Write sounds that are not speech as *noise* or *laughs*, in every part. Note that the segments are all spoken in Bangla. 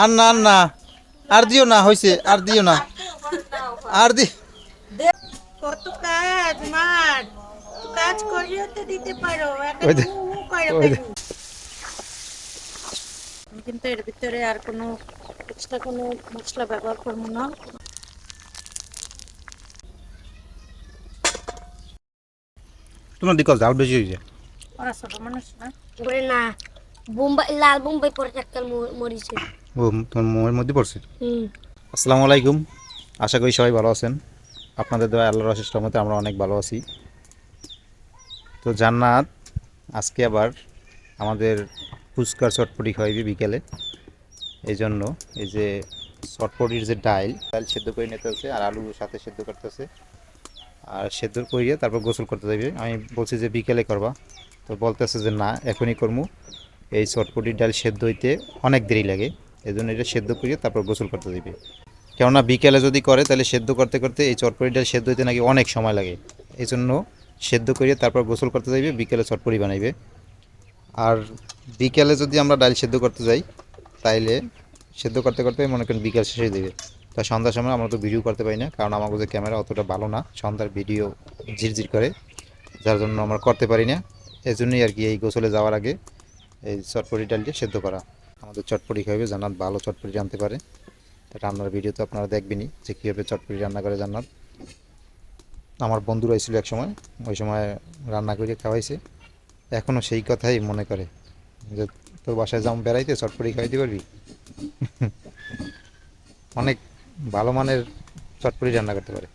আর না আর না। আর দিও না হয়েছে আর দিও না। আর দি কত কাজ মার। কাজ করিও তো দিতে পারো কিন্তু এর ভিতরে আর কোনো এক্সট্রা কোনো মশলা ব্যবহার করব না। তোমার দিকে যাও বেশি হয়েছে ওরা ছোট মানুষ না। না বোম্বাই লাল বোম্বাই পরে এককাল মরিছে। ও তোমার মোয়ের মধ্যে পড়ছে। আসসালামু আলাইকুম। আশা করি সবাই ভালো আছেন। আপনাদের দ্বারা আল্লাহর অশেষ রহমতে আমরা অনেক ভালো আছি। তো জান্নাত আজকে আবার আমাদের ফুচকার চটপটি খাইবে বিকেলে। এই জন্য এই যে চটপটির যে ডাইল ডাইল সেদ্ধ করে নিতে হচ্ছে আর আলু সাথে সেদ্ধ করতে হচ্ছে। আর সেদ্ধ করিয়ে তারপর গোসল করতে যাবে আমি বলছি যে বিকেলে করবা। তো বলতেছে যে না এখনই করব এই চটপটির ডাল সেদ্ধ হইতে অনেক দেরি লাগে। এই জন্য এটা সেদ্ধ করিয়ে তারপর গোসল করতে দিবে। কেননা বিকেলে যদি করে, তাহলে সেদ্ধ করতে করতে এই চটপটি ডাল সেদ্ধ হইতে নাকি অনেক সময় লাগে। এই জন্য সেদ্ধ করিয়ে তারপর গোসল করতে যাইবে, বিকেলে চটপটি বানাইবে। আর বিকেলে যদি আমরা ডাল সেদ্ধ করতে যাই, তাইলে সেদ্ধ করতে করতে মনে করেন বিকেল শেষে দেবে। তা সন্ধ্যার সময় আমরা তো ভিডিও করতে পারি না, কারণ আমার কাছে ক্যামেরা অতটা ভালো না, সন্ধ্যার ভিডিও ঝিরঝির করে, যার জন্য আমরা করতে পারি না। এই জন্যই আর কি এই গোসলে যাওয়ার আগে এই চটপটি ডালটা সেদ্ধ করা। আমাদের চটপটি খাইবে, জান্নাত ভালো চটপটি জানতে পারে। তা রান্নার ভিডিও তো আপনারা দেখবেনই যে কীভাবে চটপটি রান্না করে জান্নাত। আমার বন্ধুরা ছিল এক সময়, ওই সময় রান্না করে খাওয়াইছে। এখনও সেই কথাই মনে করে যে, তোর বাসায় যাম বেড়াইতে, চটপটি খাওয়াইতে পারবি? *laughs* অনেক ভালো মানের চটপটি রান্না করতে পারে।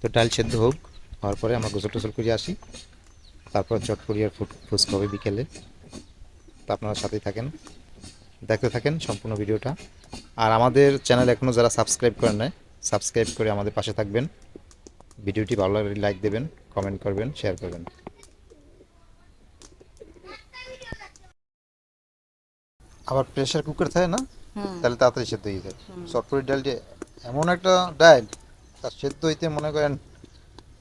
তো ডাল সেদ্ধ হোক, হওয়ার পরে আমরা গোসল টোসল করে আসি। তারপর চটপটি আর ফুট ফুচকা হবে বিকেলে। আপনারা সাথেই থাকেন। দেখতে থাকেন সম্পূর্ণ ভিডিওটা। আর আমাদের চ্যানেল এখনও যারা সাবস্ক্রাইব করেন নাই সাবস্ক্রাইব করে আমাদের পাশে থাকবেন। ভিডিওটি ভালো লাগলে লাইক দেবেন কমেন্ট করবেন শেয়ার করবেন। আবার প্রেশার কুকার থাকে না? তাহলে তাড়াতাড়ি সেদ্ধ হয়ে যায়। চটপটি ডালটি এমন একটা ডাল তার সেদ্ধ হইতে মনে করেন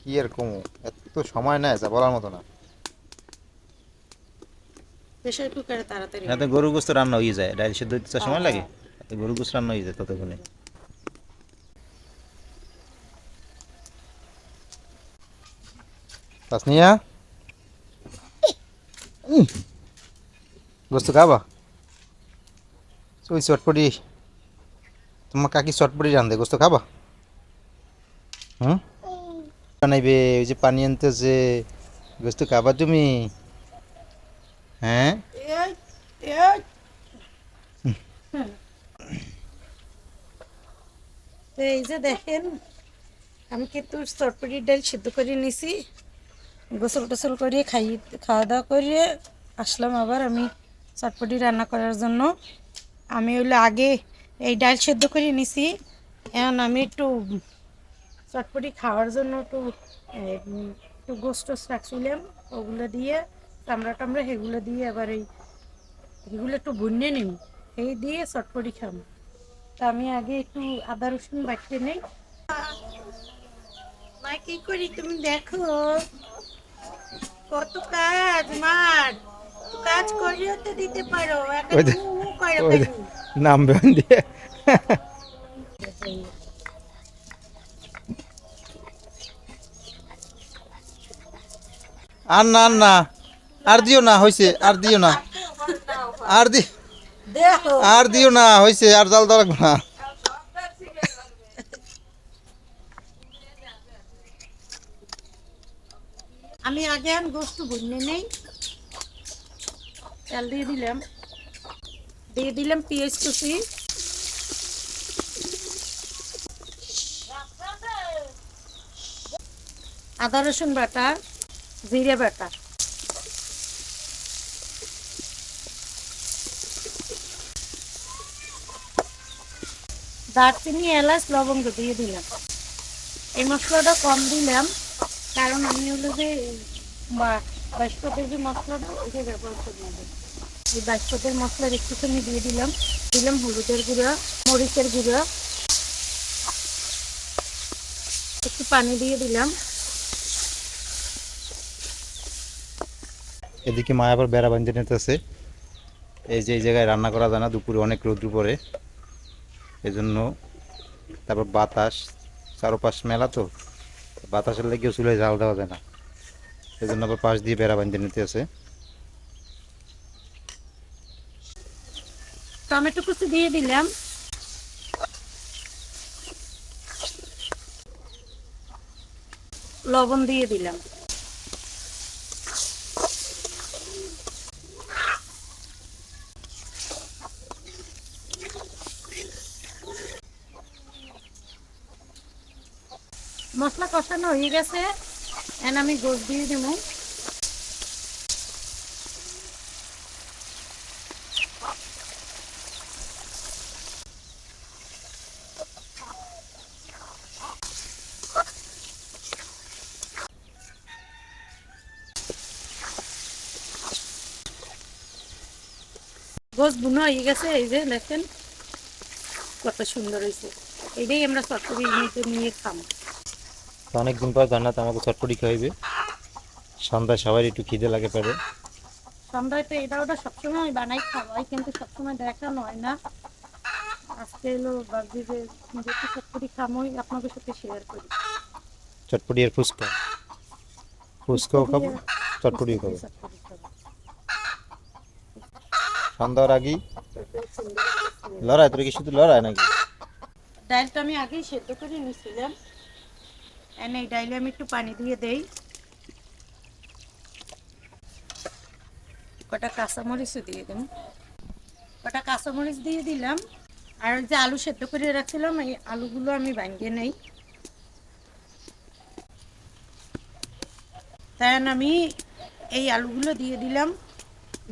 কি আর কমু? এত সময় নেয় যা বলার মতো না। প্রেশার কুকারে তাড়াতাড়ি এতে গরু গোস্ত রান্না হয়ে যায় ডাল সেদ্ধ হইতে তো সময় লাগে? এতে গরু গোস্ত রান্না হয়ে যায় ততক্ষণে? তাসনিয়া? গোস্ত খাবা? ওই চটপটি। তোমার কাকি চটপটি রান্ধে গোস্ত খাবা? হুম? বানাইবে ওই যে পানি আনতেছে গোস্ত খাবা তুমি? হ্যাঁ? এই, যে দেখেন আমি কিন্তু চটপটির ডাল সিদ্ধ করে নিছি গোসল টোসল করে খাই খাওয়া দাওয়া করে আসলাম আবার আমি চটপটি রান্না করার জন্য। আমি হলো আগে এই ডাল সেদ্ধ করে নিছি এখন আমি একটু চটপটি খাওয়ার জন্য একটু একটু গোস্ট রাখছিলাম ওগুলো দিয়ে চামড়া টামড়া সেগুলো দিয়ে আবার এই এগুলো একটু ভুনে নিম এই দিয়ে চটপটি খাম। তা আমি আগে একটু আদা রসুন বাটিয়ে নেই। মা কি করি তুমি দেখো। কত কাজ মার কাজ করিও তো দিতে পারো। এখন ওই দে, হু হু করো ওই দে, কেন? নাম বেন দিয়ে। আর না আর দিও না হয়েছে আর দিও না। আর দি আর দিও না হয়েছে আর জাল দেওয়া লাগবে না। আমি আগে আমি গোস্ত ভুনে নেই। তেল দিয়ে দিলাম। দিয়ে দিলাম পেঁয়াজ কুচি। আদা রসুন বাটা জিরে বাটা। দারচিনি, এলাচ, লবঙ্গ দিয়ে দিলাম। এই মশলাটা কম দিলাম, কারণ আমি হলো যে, বা- বাষ্পতের যে মশলাটা ওইটা ব্যবহার করে নেব এই বাষ্পতের মশলার একটুখানি দিয়ে দিলাম। দিলাম হলুদের গুঁড়া, মরিচের গুঁড়া। একটু পানি দিয়ে দিলাম। এদিকে মা আবার বেড়া বাঁধতে নিতেছে। এই যে, এই জায়গায় রান্না করা যায় না, দুপুরে অনেক রৌদ্র পড়ে। এই জন্য তারপর বাতাস, চারোপাশ মেলা তো, বাতাসের লেগেও চুলে জাল দেওয়া যায় না। এই জন্য আবার পাশ দিয়ে বেড়া বাঁধতে নিতে আছে। টমেটো কুচি দিয়ে দিলাম। লবণ দিয়ে দিলাম মশলা কষানো হয়ে গেছে। এখন আমি গোস দিয়ে দেবো। গোস বুনো হয়ে গেছে, এই যে দেখেন, কত সুন্দর হয়েছে। এটাই আমরা নিতে নিয়ে খাব। অনেকদিন পর জান্নাত আমাকে চটপটি খাইবে। সন্ধ্যায় সবাই একটু খিদে লাগে পারে। সন্ধ্যায় তো এটা ওটা সবসময় বানাই খাওয়াই কিন্তু সবসময় দেখানো হয় না। আজকে এলো ভাবছি যে যেহেতু চটপটি খামোই আপনাদের সাথে শেয়ার করি। চটপটি আর ফুচকা। ফুচকাও খাব চটপটিও খাব। চটপটি খাব। সন্ধ্যার আগেই লড়াই তোর কি শুধু লড়াই নাকি? ডালটা আমি আগেই সেদ্ধ করে নিয়েছিলাম। এনে এই ডাইলে আমি একটু পানি দিয়ে দেই। কটা কাঁচামরিচও দিয়ে কটা কাঁচামরিচ দিয়ে দিলাম। আর যে আলু সেদ্ধ করে রাখছিলাম, এই আলুগুলো আমি ভাঙিয়ে নেই। তাই আমি এই আলুগুলো দিয়ে দিলাম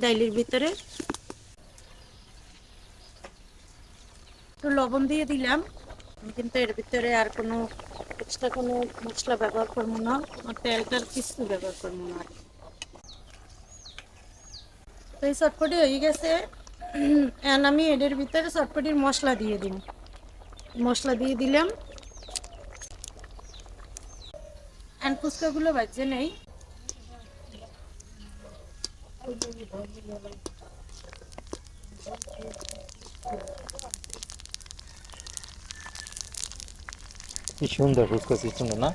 ডাইলের ভিতরে। একটু লবণ দিয়ে দিলাম। কিন্তু এর ভিতরে আর কোনো এক্সট্রা কোনো মশলা ব্যবহার করব না আর তেলটার কিছু ব্যবহার করব না। তো এই চটপটি হয়ে গেছে। এখন আমি এদের ভিতরে চটপটির মশলা দিয়ে দিন মশলা দিয়ে দিলাম। আর ফুচকাগুলো বাজছে নেই। কি সুন্দর ফুচকা সিস্টেম না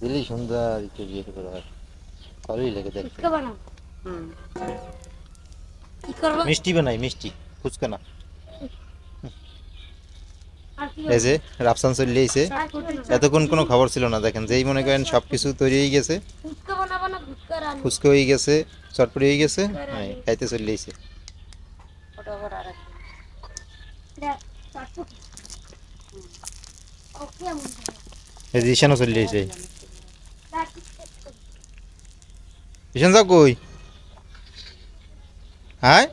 দিলেই সুন্দর একটু বিয়ে করে হয় ভালোই লাগে দেখতে কি মিষ্টি বানাই মিষ্টি ফুচকা না কি এই যে রাফসান চলে এসে এতক্ষণ কোনো খবর ছিল না দেখেন যেই মনে করেন সব কিছু তৈরি হয়ে গেছে ফুচকা হয়ে গেছে চটপটি হয়ে গেছে খাইতে চলে এসে ওটা ঈশানও চলে দেখ ঈশান যাও কই? হ্যাঁ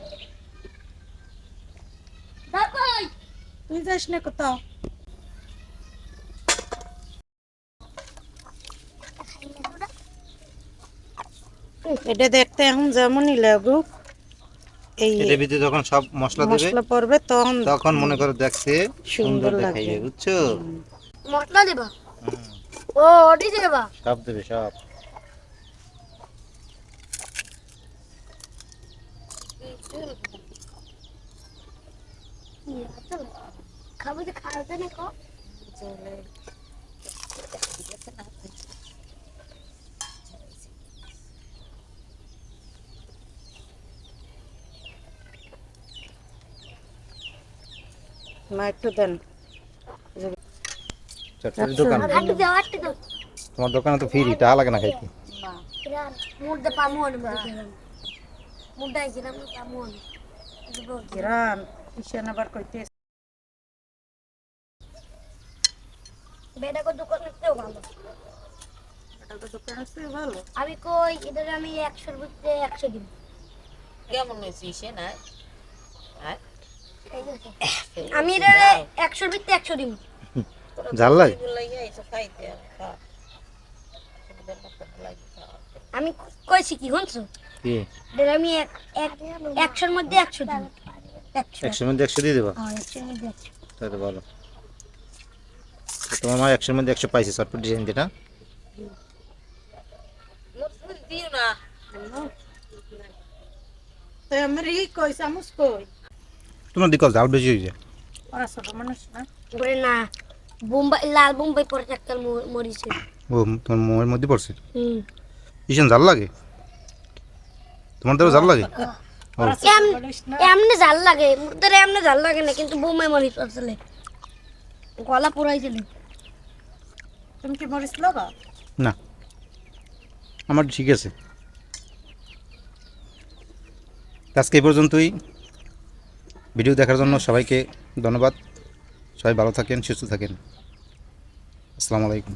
তুই যাস না কোথাও। এটা দেখতে এখন যেমনই লাগুক। এই এটার ভিতরে যখন সব মশলা দেবে মশলা পড়বে তখন তখন মনে করো দেখতে সুন্দর দেখাইবে বুঝছ? মশলা দেবা? ও ওটি দেবা? সব দেবে সব। খাব যে খাওয়াতে না খাও মা একটু দেন। চটপটি দোকান। দাও তোমার দোকানে তো ফ্রি টাকা লাগে না খাইতে। আমি কই এদের আমি একশোর ভিতরে একশো দিব। কেমন হয়েছি সে না আমি এদের একশোর ভিতরে একশো দিব লাগে খাওয়া। আমি কইছি কি শুনছো? আমি এক এক- একশোর মধ্যে একশো দিব একশো। একশোর মধ্যে একশো দিয়ে দেবা? হ্যাঁ তাই তো ভালো। তোমার মা একশোর মধ্যে একশো পাইছে চটপটি ডিজাইন যেটা মোট ফুল দিও না। তো আমার ই কই চামচ কই? তোমার দিকে জাল বেশি হয়েছে। ওরা ছোট মানুষ না? করে না বোম্বাই লাল বোম্বাই পরে চাক্কাল মরিছে ও তোমার মোয়ের মধ্যে পড়ছে? হুম। ইসেন জাল লাগে? তোমার দ্বারা জাল লাগে? ওরা ছোট এম- মানুষ না? এমনি জাল লাগে মুখদের এমনি জাল লাগে না কিন্তু বোম্বাই মরিচ আসলে গলা পুরাইছিল তুমি কি মরিস লগা না। আমার ঠিক আছে। আজকে এই পর্যন্তই। ভিডিও দেখার জন্য সবাইকে ধন্যবাদ। সবাই ভালো থাকেন সুস্থ থাকেন। আসসালামু আলাইকুম।